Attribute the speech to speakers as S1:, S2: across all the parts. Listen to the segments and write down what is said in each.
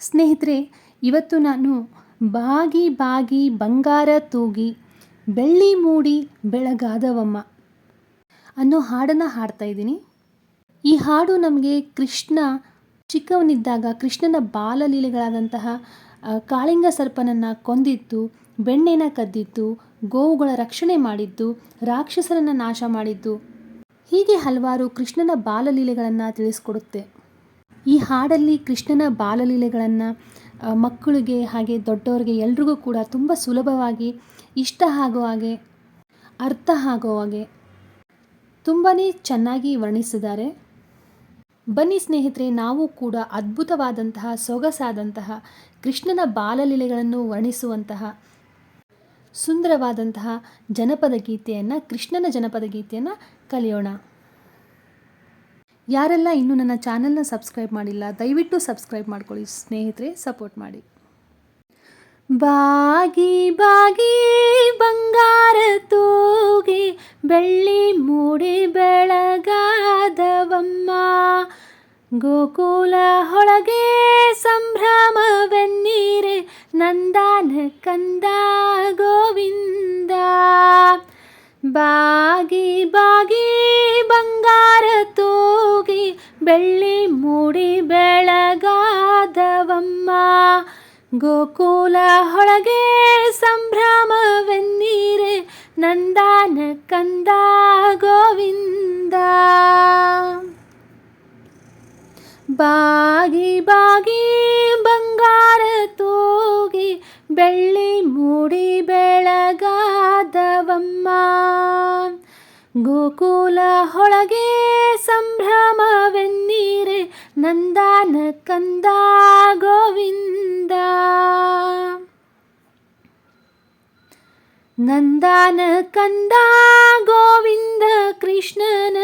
S1: ಸ್ನೇಹಿತರೆ, ಇವತ್ತು ನಾನು ಬಾಗಿ ಬಾಗಿ ಬಂಗಾರ ತೂಗಿ ಬೆಳ್ಳಿ ಮೂಡಿ ಬೆಳಗಾದವಮ್ಮ ಅನ್ನೋ ಹಾಡನ್ನು ಹಾಡ್ತಾ ಇದ್ದೀನಿ. ಈ ಹಾಡು ನಮಗೆ ಕೃಷ್ಣ ಚಿಕ್ಕವನಿದ್ದಾಗ, ಕೃಷ್ಣನ ಬಾಲಲೀಲೆಗಳಾದಂತಹ ಕಾಳಿಂಗ ಸರ್ಪನನ್ನು ಕೊಂದಿತ್ತು, ಬೆಣ್ಣೆನ ಕದ್ದಿತ್ತು, ಗೋವುಗಳ ರಕ್ಷಣೆ ಮಾಡಿದ್ದು ರಾಕ್ಷಸರನ್ನು ನಾಶ ಮಾಡಿದ್ದು ಹೀಗೆ ಹಲವಾರು ಕೃಷ್ಣನ ಬಾಲಲೀಲೆಗಳನ್ನು ತಿಳಿಸ್ಕೊಡುತ್ತೆ. ಈ ಹಾಡಲ್ಲಿ ಕೃಷ್ಣನ ಬಾಲಲೀಲೆಗಳನ್ನು ಮಕ್ಕಳಿಗೆ ಹಾಗೆ ದೊಡ್ಡವರಿಗೆ ಎಲ್ರಿಗೂ ಕೂಡ ತುಂಬ ಸುಲಭವಾಗಿ ಇಷ್ಟ ಆಗೋ ಹಾಗೆ, ಅರ್ಥ ಆಗೋ ಹಾಗೆ ತುಂಬಾ ಚೆನ್ನಾಗಿ ವರ್ಣಿಸಿದ್ದಾರೆ. ಬನ್ನಿ ಸ್ನೇಹಿತರೆ, ನಾವು ಕೂಡ ಅದ್ಭುತವಾದಂತಹ, ಸೊಗಸಾದಂತಹ ಕೃಷ್ಣನ ಬಾಲಲೀಲೆಗಳನ್ನು ವರ್ಣಿಸುವಂತಹ ಸುಂದರವಾದಂತಹ ಜನಪದ ಗೀತೆಯನ್ನು, ಕೃಷ್ಣನ ಜನಪದ ಗೀತೆಯನ್ನು ಕಲಿಯೋಣ. ಯಾರೆಲ್ಲ ಇನ್ನೂ ನನ್ನ ಚಾನಲ್ನ ಸಬ್ಸ್ಕ್ರೈಬ್ ಮಾಡಿಲ್ಲ, ದಯವಿಟ್ಟು ಸಬ್ಸ್ಕ್ರೈಬ್ ಮಾಡ್ಕೊಳ್ಳಿ. ಸ್ನೇಹಿತರೆ, ಸಪೋರ್ಟ್ ಮಾಡಿ. ಬಾಗಿ ಬಾಗಿ ಬಂಗಾರ ತೂಗಿ, ಬೆಳ್ಳಿ ಮೂಡಿ ಬೆಳಗಾದವಮ್ಮ. ಗೋಕುಲ ಹೊಳಗೆ ಸಂಭ್ರಮವೆನ್ನೀರೆ, ನಂದಾನ ಕಂದ ಗೋವಿಂದ. ಬಾಗಿ ಬಾಗಿ ಬಂಗಾರ ಬೆಳ್ಳಿ ಮೂಡಿ ಬೆಳಗಾದವಮ್ಮ, ಗೋಕುಲ ಹೊಳಗೆ ಸಂಭ್ರಮವೆನ್ನೀರೆ ನಂದಾನ ಕಂದ ಗೋವಿಂದ. ಬಾಗಿ ಬಾಗಿ ಬಂಗಾರ ತೂಗಿ ಬೆಳ್ಳಿ ಮೂಡಿ ಬೆಳಗಾದವಮ್ಮ, ಗೋಕುಲ ಹೊಳಗೆ ಸಂಭ್ರಮವೆನ್ನೀರೆ ನಂದಾನ ಕಂದ ಗೋವಿಂದ ನಂದಾನ ಕಂದ ಗೋವಿಂದ ಕೃಷ್ಣನ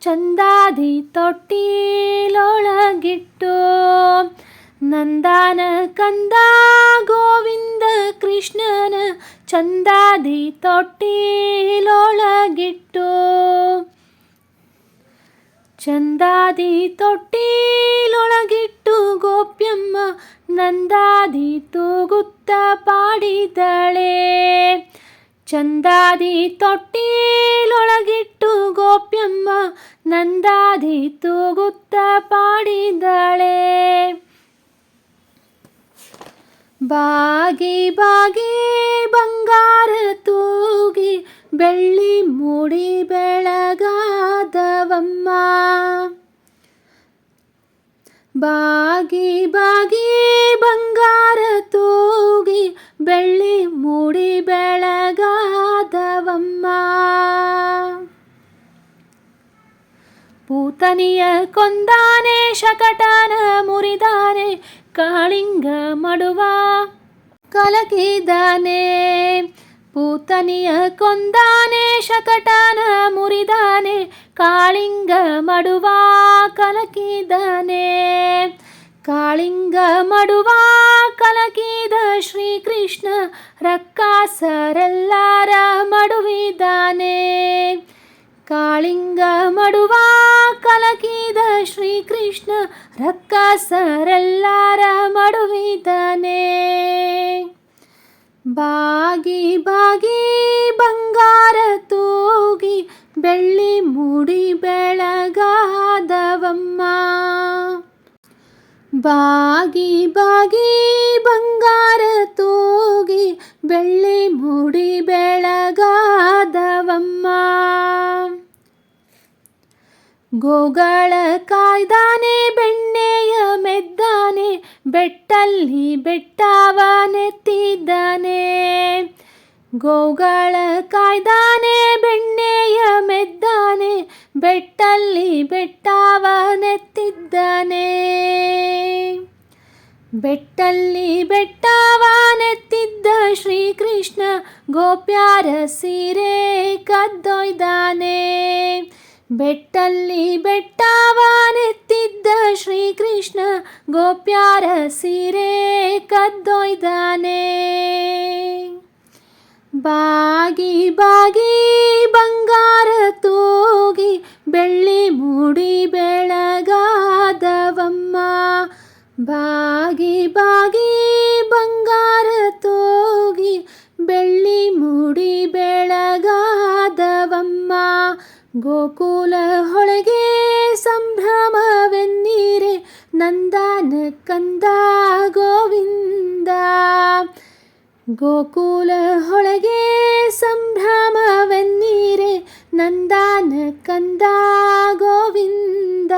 S1: ಚಂದಾದಿ ತೊಟ್ಟಿಲೊಳಗಿಟ್ಟು ನಂದಾನ ಕಂದ ಗೋವಿಂದ ಕೃಷ್ಣನ ಚಂದಾದಿ ತೊಟ್ಟಿಲೊಳಗಿಟ್ಟು ಚಂದಾದಿ ತೊಟ್ಟಿಲೊಳಗಿಟ್ಟು ಗೋಪ್ಯಮ್ಮ ನಂದಾದಿ ತೂಗುತ್ತ ಪಾಡಿದಳೆ. ಚಂದಾದಿ ತೊಟ್ಟಿಲೊಳಗಿಟ್ಟು ಗೋಪ್ಯಮ್ಮ ನಂದಾದಿ ತೂಗುತ್ತ ಪಾಡಿದಳೆ. ಬಾಗಿ ಬಾಗಿ ಬಂಗಾರ ತೂಗಿ ಬೆಳ್ಳಿ ಮೂಡಿ ಬಾಗಿ ಬಾಗಿ ಬಂಗಾರ ತೂಗಿ ಬೆಳ್ಳಿ ಮೂಡಿ ಬೆಳಗಾದವಮ್ಮ. ಪೂತನಿಯ ಕೊಂದಾನೆ, ಶಕಟನ ಮುರಿದಾನೆ, ಕಾಳಿಂಗ ಮಡುವ ಕಲಕಿದಾನೆ. ಪೂತನಿಯ ಕೊಂದಾನೆ, ಶಕಟನ ಮುರಿದಾನೆ, ಕಾಳಿಂಗ ಮಡುವ ಕಲಕಿದಾನೆ. ಕಾಳಿಂಗ ಮಡುವ ಕಲಕಿದ ಶ್ರೀಕೃಷ್ಣ ರಕ್ಕಾಸರೆಲ್ಲಾರ ಮಡುವಿದಾನೆ ಕಾಳಿಂಗ ಮಡುವ ಕಲಕಿದ ಶ್ರೀಕೃಷ್ಣ ರಕ್ಕಾಸರೆಲ್ಲಾರ ಮಡುವಿದಾನೆ ಬಾಗಿ ಬಾಗಿ ಬಂಗಾರ ಬಾಗಿ ಬಾಗಿ ಬಂಗಾರ ತೂಗಿ ಬೆಳ್ಳಿ ಮುಡಿ ಬೆಳಗಾದವಮ್ಮ. ಗೋಗಳ ಕಾಯ್ದಾನೆ, ಬೆಣ್ಣೆಯ ಮೆದ್ದಾನೆ, ಬೆಟ್ಟಲ್ಲಿ ಬೆಟ್ಟವನೆತ್ತಿದ್ದಾನೆ ಗೋಗಳ ಕಾಯ್ದಾನೆ, ಬೆಣ್ಣೆಯ ಮೆದ್ದಾನೆ, ಬೆಟ್ಟಲ್ಲಿ ಬೆಟ್ಟವನೆತ್ತಿದ್ದಾನೆ ಬೆಟ್ಟಲ್ಲಿ ಬೆಟ್ಟವಾನೆತ್ತಿದ್ದ ಶ್ರೀಕೃಷ್ಣ ಗೋಪ್ಯಾರ ಸೀರೆ ಕದ್ದೊಯ್ದಾನೆ. ಬೆಟ್ಟಲ್ಲಿ ಬೆಟ್ಟವಾನೆತ್ತಿದ್ದ ಶ್ರೀಕೃಷ್ಣ ಗೋಪ್ಯಾರ ಸೀರೆ ಕದ್ದೊಯ್ದಾನೆ. ಬಾಗಿ ಬಾಗಿ ಬಂಗಾರ ತೂಗಿ ಬೆಳ್ಳಿ ಮೂಡಿ ಬೆಳಗಾದವಮ್ಮ ಬಾಗಿ ಬಾಗಿ ಬಂಗಾರ ತೋಗಿ ಬೆಳ್ಳಿ ಮೂಡಿ ಬೆಳಗಾದವಮ್ಮ. ಗೋಕುಲ ಹೊಳಗೆ ಸಂಭ್ರಮವೆನ್ನೀರೆ ನಂದಾನ ಕಂದ ಗೋವಿಂದ. ಗೋಕುಲ ಹೊಳಗೆ ಸಂಭ್ರಮವೆನ್ನೀರೆ ನಂದಾನ ಕಂದ ಗೋವಿಂದ.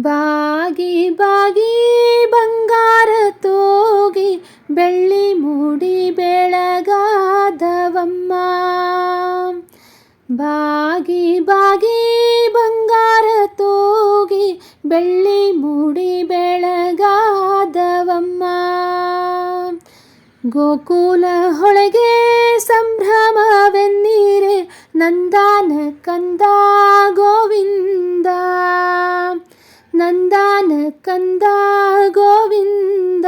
S1: ಬಾಗಿ ಬಾಗಿ ಬಂಗಾರ ತೋಗಿ ಬೆಳ್ಳಿ ಮೂಡಿ ಬೆಳಗಾದವಮ್ಮ. ಬಾಗಿ ಬಾಗಿ ಬಂಗಾರ ತೋಗಿ ಬೆಳ್ಳಿ ಮೂಡಿ ಬೆಳಗಾದವಮ್ಮ. ಗೋಕುಲ ಹೊಳಗೆ ಸಂಭ್ರಮವೆನ್ನೀರೆ ನಂದಾನ ಕಂದ ಗೋವಿಂದ. ನಂದಾನ ಕಂದ ಗೋವಿಂದ